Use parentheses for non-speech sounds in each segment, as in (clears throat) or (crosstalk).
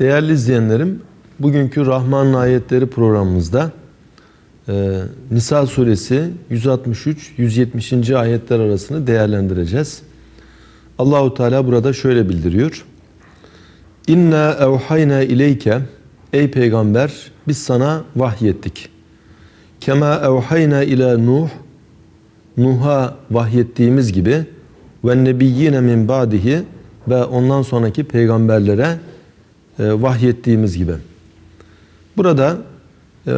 Değerli izleyenlerim, bugünkü Rahman ayetleri programımızda e, Nisa suresi 163-170. ayetler arasını değerlendireceğiz. Allahu Teala burada şöyle bildiriyor. İnna evhayna ileyke ey peygamber biz sana vahyettik. Kema evhayna ila Nuh Nuh'a vahyettiğimiz gibi ve nebiyyine min ba'dihi ve ondan sonraki peygamberlere vahyettiğimiz gibi. Burada e,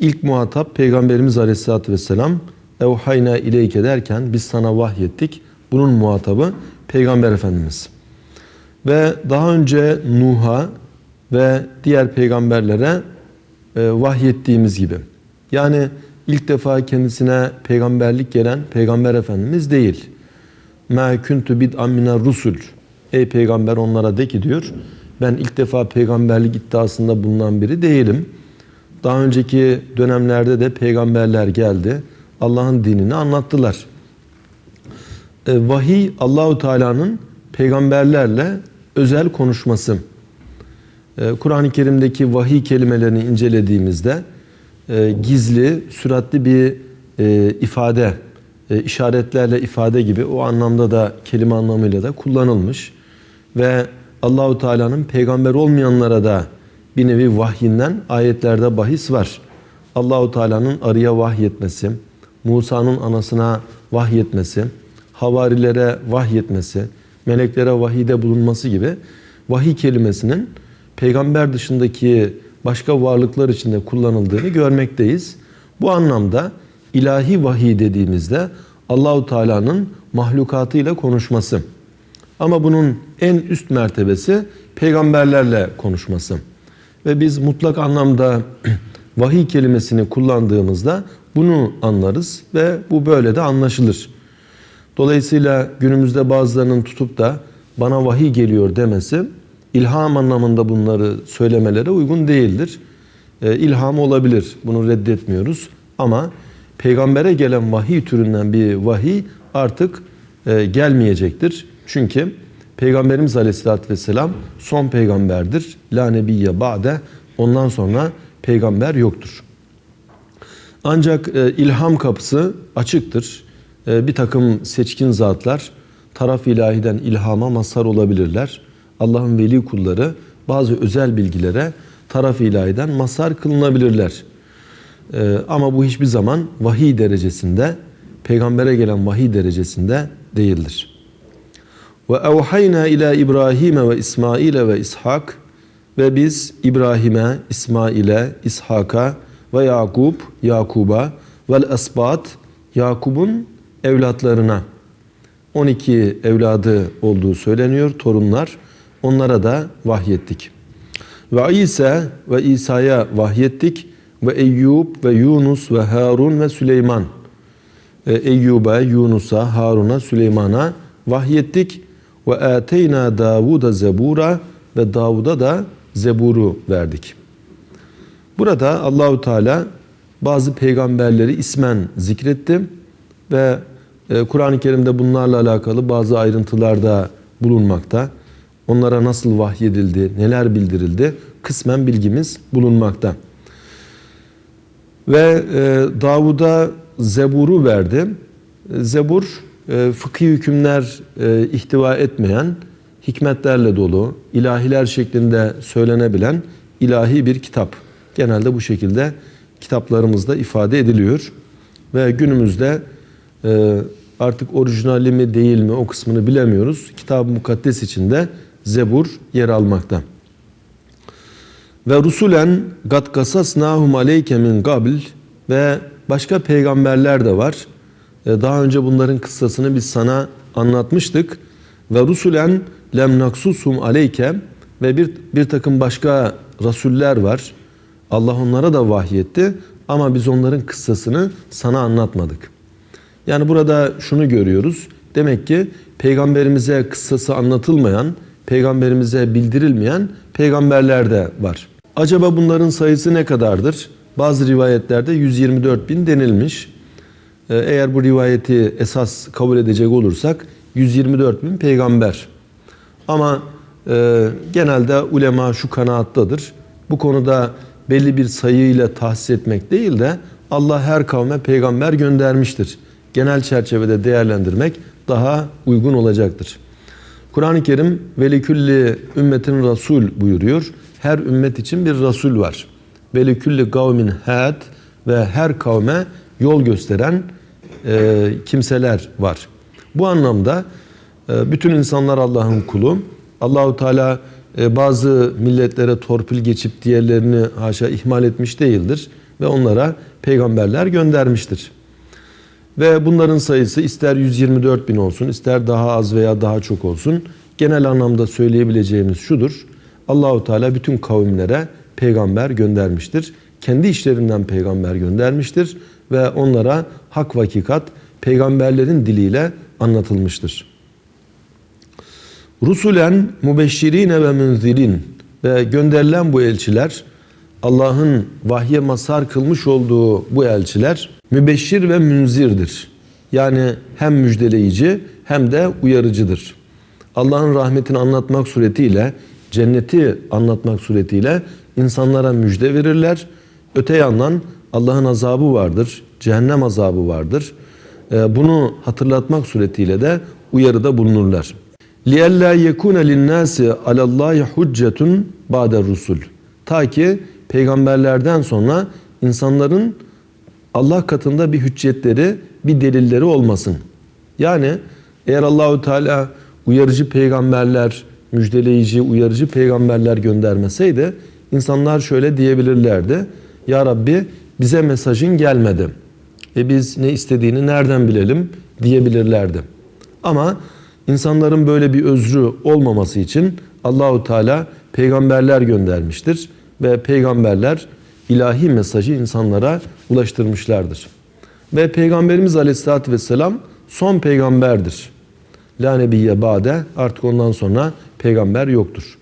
ilk muhatap Peygamberimiz Aleyhisselatü Vesselam evhayna ileyke derken biz sana vahyettik. Bunun muhatabı Peygamber Efendimiz. Ve daha önce Nuh'a ve diğer peygamberlere e, vahyettiğimiz gibi. Yani ilk defa kendisine peygamberlik gelen Peygamber Efendimiz değil. Ma kuntu bid'an minar rusul. Ey peygamber onlara de ki diyor. Ben ilk defa peygamberlik iddiasında bulunan biri değilim. Daha önceki dönemlerde de peygamberler geldi. Allah'ın dinini anlattılar. E, vahiy Allahu Teala'nın peygamberlerle özel konuşması. E, Kur'an-ı Kerim'deki vahiy kelimelerini incelediğimizde e, gizli, süratli bir e, ifade, e, işaretlerle ifade gibi o anlamda da kelime anlamıyla da kullanılmış ve Allahu Teala'nın peygamber olmayanlara da bir nevi vahyinden ayetlerde bahis var. Allahu Teala'nın arıya vahyetmesi, Musa'nın anasına vahyetmesi, havarilere vahyetmesi, meleklere vahide bulunması gibi vahiy kelimesinin peygamber dışındaki başka varlıklar içinde kullanıldığını görmekteyiz. Bu anlamda ilahi vahiy dediğimizde Allahu Teala'nın mahlukatıyla konuşması. Ama bunun en üst mertebesi peygamberlerle konuşması. Ve biz mutlak anlamda (clears throat) vahiy kelimesini kullandığımızda bunu anlarız ve bu böyle de anlaşılır. Dolayısıyla günümüzde bazılarının tutup da bana vahiy geliyor demesi ilham anlamında bunları söylemelere uygun değildir. E, ilham olabilir. Bunu reddetmiyoruz. Ama peygambere gelen vahiy türünden bir vahiy artık e, gelmeyecektir. Çünkü Peygamberimiz Aleyhisselatü Vesselam son peygamberdir. La nebiyye ba'de. Ondan sonra peygamber yoktur. Ancak e, ilham kapısı açıktır. E, bir takım seçkin zatlar taraf ilahiden ilhama mazhar olabilirler. Allah'ın veli kulları bazı özel bilgilere taraf ilahiden mazhar kılınabilirler. E, ama bu hiçbir zaman vahiy derecesinde, peygambere gelen vahiy derecesinde değildir. Ve evhayna ila İbrahim ve İsmail ve İshak ve biz İbrahim'e, İsmail'e, İshak'a ve Yakub, Yakub'a vel esbat Yakub'un evlatlarına 12 evladı olduğu söyleniyor, torunlar. Onlara da vahyettik. Ve İsa ve İsa'ya vahyettik ve Eyyub ve Yunus ve Harun ve Süleyman. Eyyub'a, Yunus'a, Harun'a, Süleyman'a vahyettik ve ateyna Davud'a zebura ve Davud'a da zeburu verdik. Burada Allahu Teala bazı peygamberleri ismen zikretti ve e, Kur'an-ı Kerim'de bunlarla alakalı bazı ayrıntılarda bulunmakta. Onlara nasıl vahyedildi, neler bildirildi kısmen bilgimiz bulunmakta. Ve e, Davud'a Zebur'u verdi. Zebur e, fıkhi hükümler e, ihtiva etmeyen, hikmetlerle dolu, ilahiler şeklinde söylenebilen ilahi bir kitap. Genelde bu şekilde kitaplarımızda ifade ediliyor. Ve günümüzde e, artık orijinali mi değil mi o kısmını bilemiyoruz. Kitab-ı Mukaddes içinde Zebur yer almakta. Ve rusulen gat kasasnahum aleyke min qabil ve başka peygamberler de var. E, daha önce bunların kıssasını biz sana anlatmıştık. Ve rusulen lem naksusum aleyke ve bir, bir takım başka rasuller var. Allah onlara da vahyetti ama biz onların kıssasını sana anlatmadık. Yani burada şunu görüyoruz. Demek ki peygamberimize kıssası anlatılmayan, peygamberimize bildirilmeyen peygamberler de var. Acaba bunların sayısı ne kadardır? Bazı rivayetlerde 124 bin denilmiş. Ee, eğer bu rivayeti esas kabul edecek olursak 124 bin peygamber. Ama e, genelde ulema şu kanaattadır. Bu konuda belli bir sayıyla tahsis etmek değil de Allah her kavme peygamber göndermiştir. Genel çerçevede değerlendirmek daha uygun olacaktır. Kur'an-ı Kerim velikülli ümmetin rasul buyuruyor. Her ümmet için bir rasul var. Velikülli kavmin had ve her kavme yol gösteren e, kimseler var. Bu anlamda e, bütün insanlar Allah'ın kulu. Allahu Teala e, bazı milletlere torpil geçip diğerlerini haşa ihmal etmiş değildir ve onlara peygamberler göndermiştir. Ve bunların sayısı ister 124 bin olsun, ister daha az veya daha çok olsun. Genel anlamda söyleyebileceğimiz şudur. Allahu Teala bütün kavimlere peygamber göndermiştir. Kendi işlerinden peygamber göndermiştir ve onlara hak ve hakikat peygamberlerin diliyle anlatılmıştır. Rusulen mubeşşirine ve münzirin ve gönderilen bu elçiler Allah'ın vahye mazhar kılmış olduğu bu elçiler mübeşşir ve münzirdir. Yani hem müjdeleyici hem de uyarıcıdır. Allah'ın rahmetini anlatmak suretiyle, cenneti anlatmak suretiyle insanlara müjde verirler. Öte yandan Allah'ın azabı vardır, cehennem azabı vardır. Ee, Bunu hatırlatmak suretiyle de uyarıda bulunurlar. لِيَلَّا يَكُونَ لِلنَّاسِ عَلَى اللّٰهِ حُجَّةٌ بَعْدَ الرُّسُلِ Ta ki peygamberlerden sonra insanların Allah katında bir hüccetleri, bir delilleri olmasın. Yani eğer Allahu Teala uyarıcı peygamberler, müjdeleyici, uyarıcı peygamberler göndermeseydi insanlar şöyle diyebilirlerdi. Ya Rabbi bize mesajın gelmedi. E biz ne istediğini nereden bilelim diyebilirlerdi. Ama insanların böyle bir özrü olmaması için Allahu Teala peygamberler göndermiştir ve peygamberler ilahi mesajı insanlara ulaştırmışlardır. Ve Peygamberimiz Aleyhisselatü Vesselam son peygamberdir. La nebiyye bade artık ondan sonra peygamber yoktur.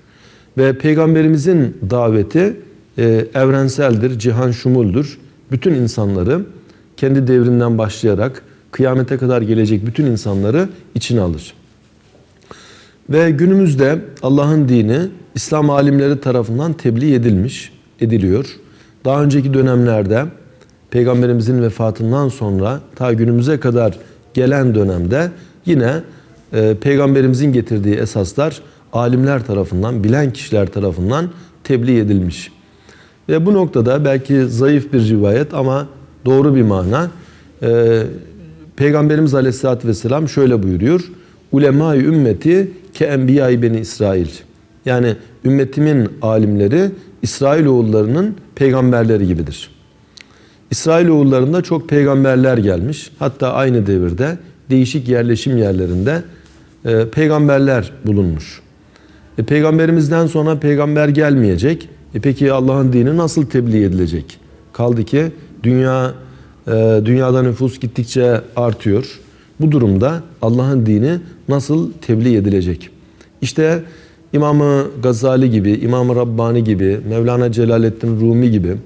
Ve peygamberimizin daveti e, evrenseldir, cihan şumuldur. Bütün insanları kendi devrinden başlayarak kıyamete kadar gelecek bütün insanları içine alır. Ve günümüzde Allah'ın dini İslam alimleri tarafından tebliğ edilmiş, ediliyor. Daha önceki dönemlerde Peygamberimizin vefatından sonra ta günümüze kadar gelen dönemde yine e, Peygamberimizin getirdiği esaslar alimler tarafından, bilen kişiler tarafından tebliğ edilmiş. Ve bu noktada belki zayıf bir rivayet ama doğru bir mana. E, Peygamberimiz Aleyhisselatü Vesselam şöyle buyuruyor. Ulema-i ümmeti ke enbiya beni İsrail. Yani ümmetimin alimleri İsrailoğullarının peygamberleri gibidir. İsrailoğullarında çok peygamberler gelmiş. Hatta aynı devirde değişik yerleşim yerlerinde e, peygamberler bulunmuş. E, peygamberimizden sonra peygamber gelmeyecek. E, peki Allah'ın dini nasıl tebliğ edilecek? Kaldı ki dünya e, dünyada nüfus gittikçe artıyor. Bu durumda Allah'ın dini nasıl tebliğ edilecek? İşte İmam-ı Gazali gibi, İmam-ı Rabbani gibi, Mevlana Celaleddin Rumi gibi,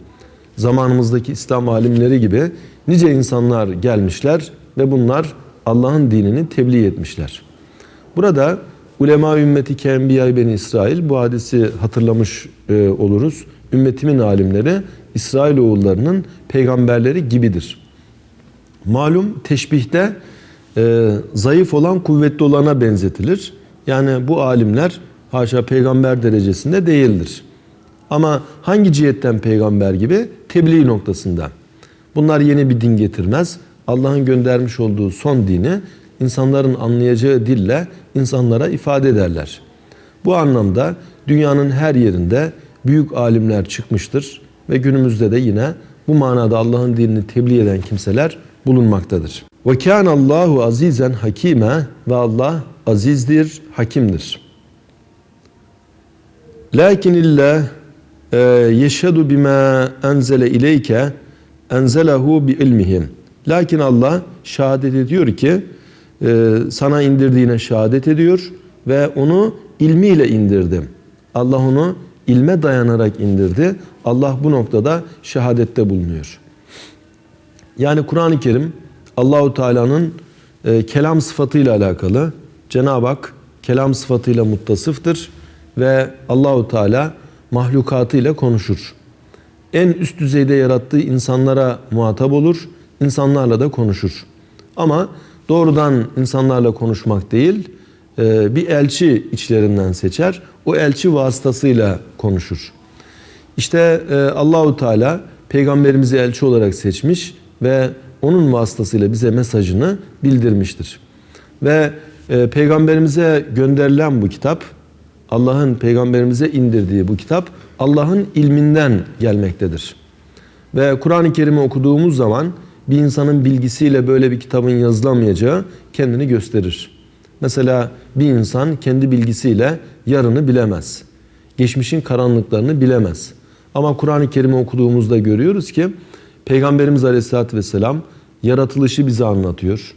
zamanımızdaki İslam alimleri gibi nice insanlar gelmişler ve bunlar Allah'ın dinini tebliğ etmişler. Burada ulema ümmeti kenbiya beni İsrail bu hadisi hatırlamış e, oluruz. Ümmetimin alimleri İsrailoğullarının peygamberleri gibidir. Malum teşbihte e, zayıf olan kuvvetli olana benzetilir. Yani bu alimler haşa peygamber derecesinde değildir. Ama hangi cihetten peygamber gibi? Tebliğ noktasında. Bunlar yeni bir din getirmez. Allah'ın göndermiş olduğu son dini insanların anlayacağı dille insanlara ifade ederler. Bu anlamda dünyanın her yerinde büyük alimler çıkmıştır ve günümüzde de yine bu manada Allah'ın dinini tebliğ eden kimseler bulunmaktadır. Ve kâne Allahu azizen hakime ve Allah azizdir, hakimdir. Lakin illa e, yeşhedü bima enzele ileyke enzelehu bi ilmihim. Lakin Allah şehadet ediyor ki sana indirdiğine şehadet ediyor ve onu ilmiyle indirdim. Allah onu ilme dayanarak indirdi. Allah bu noktada şehadette bulunuyor. Yani Kur'an-ı Kerim Allahu Teala'nın e, kelam sıfatıyla alakalı. Cenab-ı Hak kelam sıfatıyla muttasıftır ve Allahu Teala mahlukatıyla konuşur. En üst düzeyde yarattığı insanlara muhatap olur, insanlarla da konuşur. Ama doğrudan insanlarla konuşmak değil, e, bir elçi içlerinden seçer. O elçi vasıtasıyla konuşur. İşte e, Allahu Teala peygamberimizi elçi olarak seçmiş ve onun vasıtasıyla bize mesajını bildirmiştir. Ve e, peygamberimize gönderilen bu kitap, Allah'ın peygamberimize indirdiği bu kitap Allah'ın ilminden gelmektedir. Ve Kur'an-ı Kerim'i okuduğumuz zaman bir insanın bilgisiyle böyle bir kitabın yazılamayacağı kendini gösterir. Mesela bir insan kendi bilgisiyle yarını bilemez. Geçmişin karanlıklarını bilemez. Ama Kur'an-ı Kerim'i okuduğumuzda görüyoruz ki Peygamberimiz Aleyhisselatü Vesselam yaratılışı bize anlatıyor.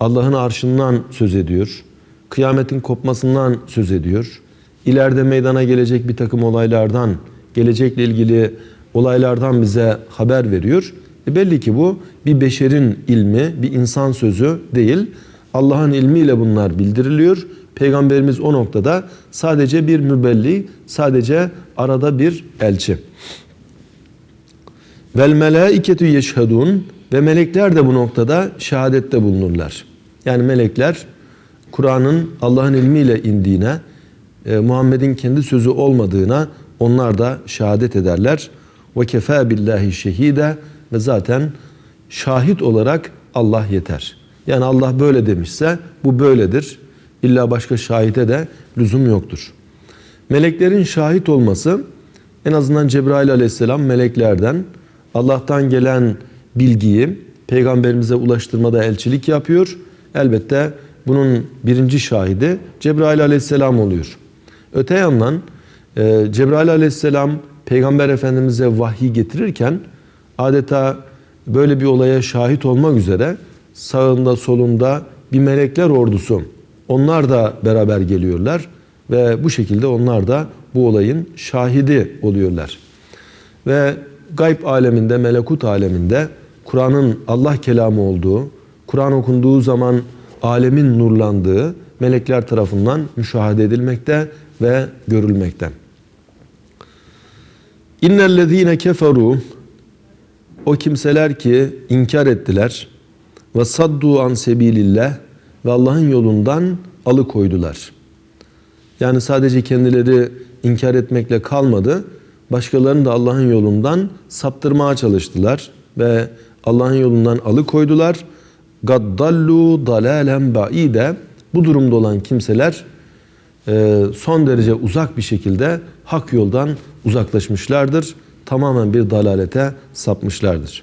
Allah'ın arşından söz ediyor. Kıyametin kopmasından söz ediyor. İleride meydana gelecek bir takım olaylardan, gelecekle ilgili olaylardan bize haber veriyor. E belli ki bu bir beşerin ilmi, bir insan sözü değil. Allah'ın ilmiyle bunlar bildiriliyor. Peygamberimiz o noktada sadece bir mübelli, sadece arada bir elçi. Vel melaiketu yeşhedun ve melekler de bu noktada şehadette bulunurlar. Yani melekler Kur'an'ın Allah'ın ilmiyle indiğine, e, Muhammed'in kendi sözü olmadığına onlar da şehadet ederler. Ve kefa billahi şehide zaten şahit olarak Allah yeter. Yani Allah böyle demişse bu böyledir. İlla başka şahide de lüzum yoktur. Meleklerin şahit olması en azından Cebrail aleyhisselam meleklerden Allah'tan gelen bilgiyi peygamberimize ulaştırmada elçilik yapıyor. Elbette bunun birinci şahidi Cebrail aleyhisselam oluyor. Öte yandan e, Cebrail aleyhisselam peygamber efendimize vahiy getirirken adeta böyle bir olaya şahit olmak üzere sağında solunda bir melekler ordusu onlar da beraber geliyorlar ve bu şekilde onlar da bu olayın şahidi oluyorlar. Ve gayb aleminde, melekut aleminde Kur'an'ın Allah kelamı olduğu, Kur'an okunduğu zaman alemin nurlandığı melekler tarafından müşahede edilmekte ve görülmekte. İnnellezîne keferu o kimseler ki inkar ettiler ve saddu an sebilillah ve Allah'ın yolundan alıkoydular. Yani sadece kendileri inkar etmekle kalmadı, başkalarını da Allah'ın yolundan saptırmaya çalıştılar ve Allah'ın yolundan alıkoydular. Gaddallu dalalen baide bu durumda olan kimseler e, son derece uzak bir şekilde hak yoldan uzaklaşmışlardır. Tamamen bir dalalete sapmışlardır.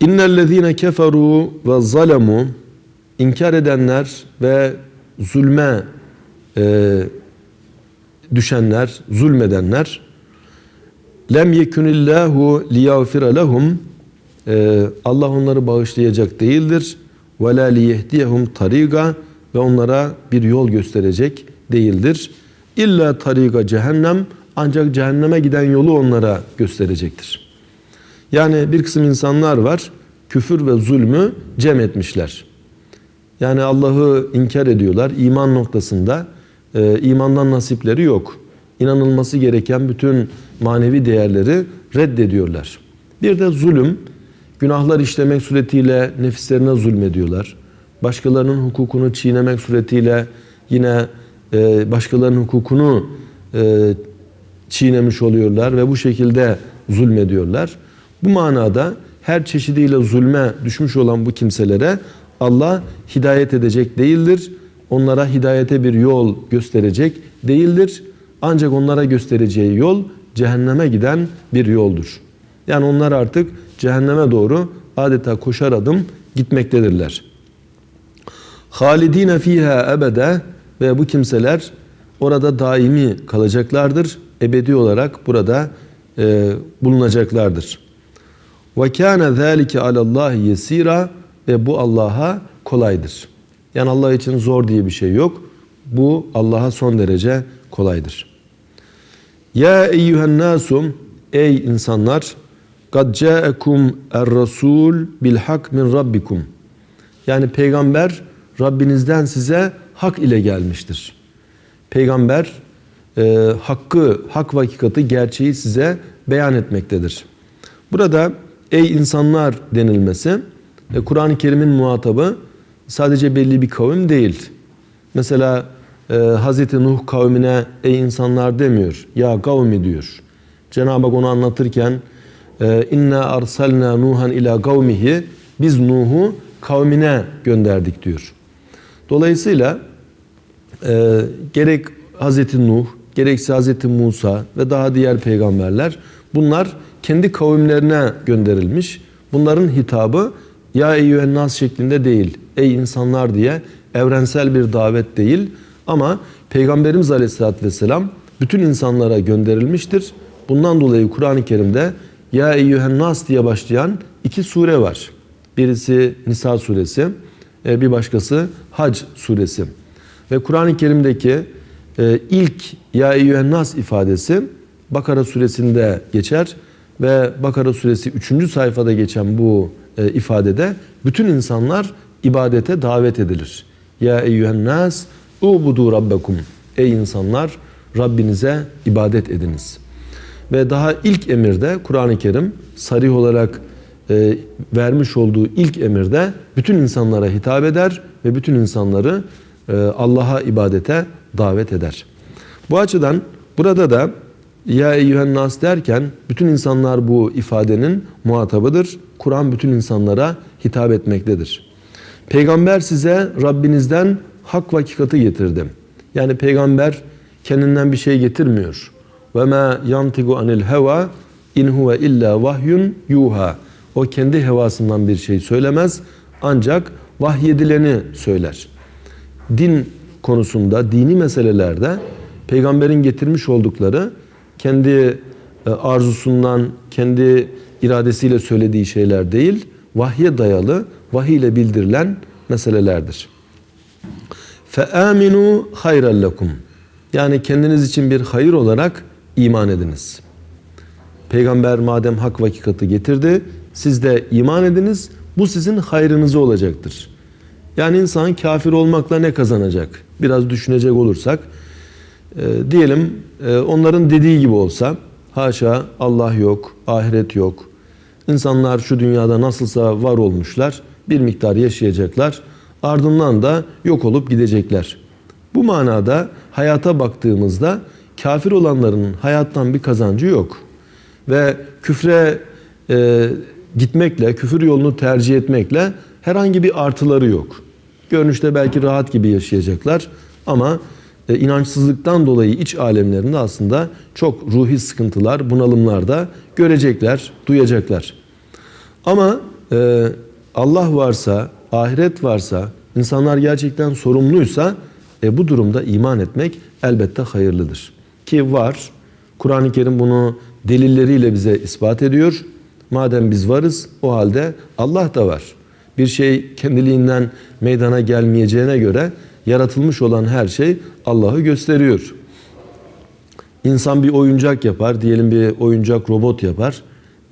İnnellezîne keferu ve zalemu inkar edenler ve zulme e, düşenler, zulmedenler lem yekunillahu liyagfira lehum e, Allah onları bağışlayacak değildir ve la liyehdiyehum tariga ve onlara bir yol gösterecek değildir. İlla tariga cehennem ancak cehenneme giden yolu onlara gösterecektir. Yani bir kısım insanlar var küfür ve zulmü cem etmişler. Yani Allah'ı inkar ediyorlar iman noktasında e, imandan nasipleri yok. İnanılması gereken bütün manevi değerleri reddediyorlar. Bir de zulüm, günahlar işlemek suretiyle nefislerine zulmediyorlar. Başkalarının hukukunu çiğnemek suretiyle yine e, başkalarının hukukunu e, çiğnemiş oluyorlar ve bu şekilde zulmediyorlar. Bu manada her çeşidiyle zulme düşmüş olan bu kimselere Allah hidayet edecek değildir. Onlara hidayete bir yol gösterecek değildir. Ancak onlara göstereceği yol cehenneme giden bir yoldur. Yani onlar artık cehenneme doğru adeta koşar adım gitmektedirler. Halidine fiha ebede ve bu kimseler orada daimi kalacaklardır. Ebedi olarak burada e, bulunacaklardır. Ve kâne zâlike alallâhi yesîrâ ve bu Allah'a kolaydır. Yani Allah için zor diye bir şey yok. Bu Allah'a son derece kolaydır. Ya eyyühen nasum ey insanlar kad ca'ekum er-rasul bil hak min rabbikum. Yani peygamber Rabbinizden size hak ile gelmiştir. peygamber e, hakkı, hak ve hakikati, gerçeği size beyan etmektedir. Burada ey insanlar denilmesi e, Kur'an-ı Kerim'in muhatabı sadece belli bir kavim değil. Mesela e, Hz. Nuh kavmine ey insanlar demiyor. Ya kavmi diyor. Cenab-ı Hak onu anlatırken e, inna arsalna nuhan ila kavmihi biz Nuh'u kavmine gönderdik diyor. Dolayısıyla e, gerek Hz. Nuh, gerekse Hz. Musa ve daha diğer peygamberler bunlar kendi kavimlerine gönderilmiş. Bunların hitabı ya eyyühen nas şeklinde değil, ey insanlar diye evrensel bir davet değil. Ama Peygamberimiz Aleyhisselatü Vesselam bütün insanlara gönderilmiştir. Bundan dolayı Kur'an-ı Kerim'de ya eyyühen nas diye başlayan iki sure var. Birisi Nisa suresi, e, bir başkası Hac suresi. Ve Kur'an-ı Kerim'deki e, ilk ya eyyühen nas ifadesi Bakara suresinde geçer ve Bakara suresi 3. sayfada geçen bu e, ifadede bütün insanlar ibadete davet edilir. Ya eyyühen nas ubudu rabbekum. Ey insanlar Rabbinize ibadet ediniz. Ve daha ilk emirde Kur'an-ı Kerim sarih olarak e, vermiş olduğu ilk emirde bütün insanlara hitap eder ve bütün insanları e, Allah'a ibadete davet eder. Bu açıdan burada da ya eyyühen nas derken bütün insanlar bu ifadenin muhatabıdır. Kur'an bütün insanlara hitap etmektedir. Peygamber size Rabbinizden hak ve hakikati getirdi. Yani peygamber kendinden bir şey getirmiyor. Ve ma yantigu anil heva in huve illa vahyun yuha. O kendi hevasından bir şey söylemez ancak vahyedileni söyler. Din konusunda, dini meselelerde peygamberin getirmiş oldukları kendi e, arzusundan, kendi iradesiyle söylediği şeyler değil, vahye dayalı, vahiy ile bildirilen meselelerdir. فَآمِنُوا خَيْرًا لَكُمْ Yani kendiniz için bir hayır olarak iman ediniz. Peygamber madem hak ve hakikati getirdi, siz de iman ediniz, bu sizin hayrınıza olacaktır. Yani insan kafir olmakla ne kazanacak? Biraz düşünecek olursak, e, diyelim e, onların dediği gibi olsa, haşa Allah yok, ahiret yok, İnsanlar şu dünyada nasılsa var olmuşlar, bir miktar yaşayacaklar, ardından da yok olup gidecekler. Bu manada hayata baktığımızda kafir olanların hayattan bir kazancı yok. Ve küfre e, gitmekle, küfür yolunu tercih etmekle herhangi bir artıları yok. Görünüşte belki rahat gibi yaşayacaklar ama e, inançsızlıktan dolayı iç alemlerinde aslında çok ruhi sıkıntılar, bunalımlar da görecekler, duyacaklar. Ama e, Allah varsa, ahiret varsa, insanlar gerçekten sorumluysa e, bu durumda iman etmek elbette hayırlıdır. Ki var, Kur'an-ı Kerim bunu delilleriyle bize ispat ediyor. Madem biz varız o halde Allah da var. Bir şey kendiliğinden meydana gelmeyeceğine göre yaratılmış olan her şey Allah'ı gösteriyor. İnsan bir oyuncak yapar, diyelim bir oyuncak robot yapar.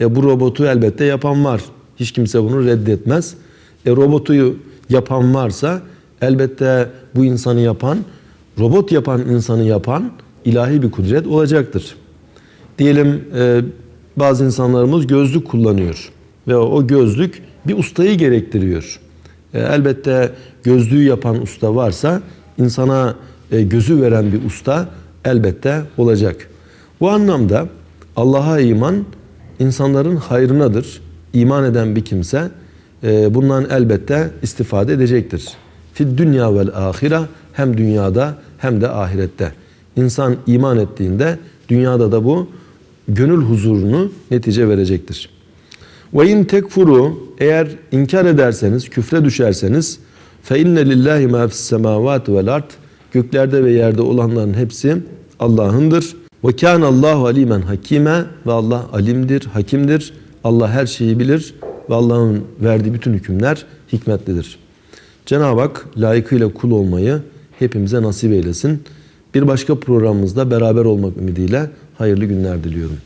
E bu robotu elbette yapan var. Hiç kimse bunu reddetmez. E robotu yapan varsa elbette bu insanı yapan, robot yapan insanı yapan ilahi bir kudret olacaktır. Diyelim e, bazı insanlarımız gözlük kullanıyor ve o gözlük bir ustayı gerektiriyor. E, elbette gözlüğü yapan usta varsa insana e, gözü veren bir usta elbette olacak. Bu anlamda Allah'a iman insanların hayrınadır. İman eden bir kimse e, bundan elbette istifade edecektir. Fid dünya vel ahire hem dünyada hem de ahirette. İnsan iman ettiğinde dünyada da bu gönül huzurunu netice verecektir. Ve in tekfuru eğer inkar ederseniz, küfre düşerseniz lillahi ma fis semavati vel ard göklerde ve yerde olanların hepsi Allah'ındır. Kan Allahu alimen hakime ve Allah alimdir, hakimdir. Allah her şeyi bilir ve Allah'ın verdiği bütün hükümler hikmetlidir. Cenab-ı Hak layıkıyla kul olmayı hepimize nasip eylesin. Bir başka programımızda beraber olmak ümidiyle hayırlı günler diliyorum.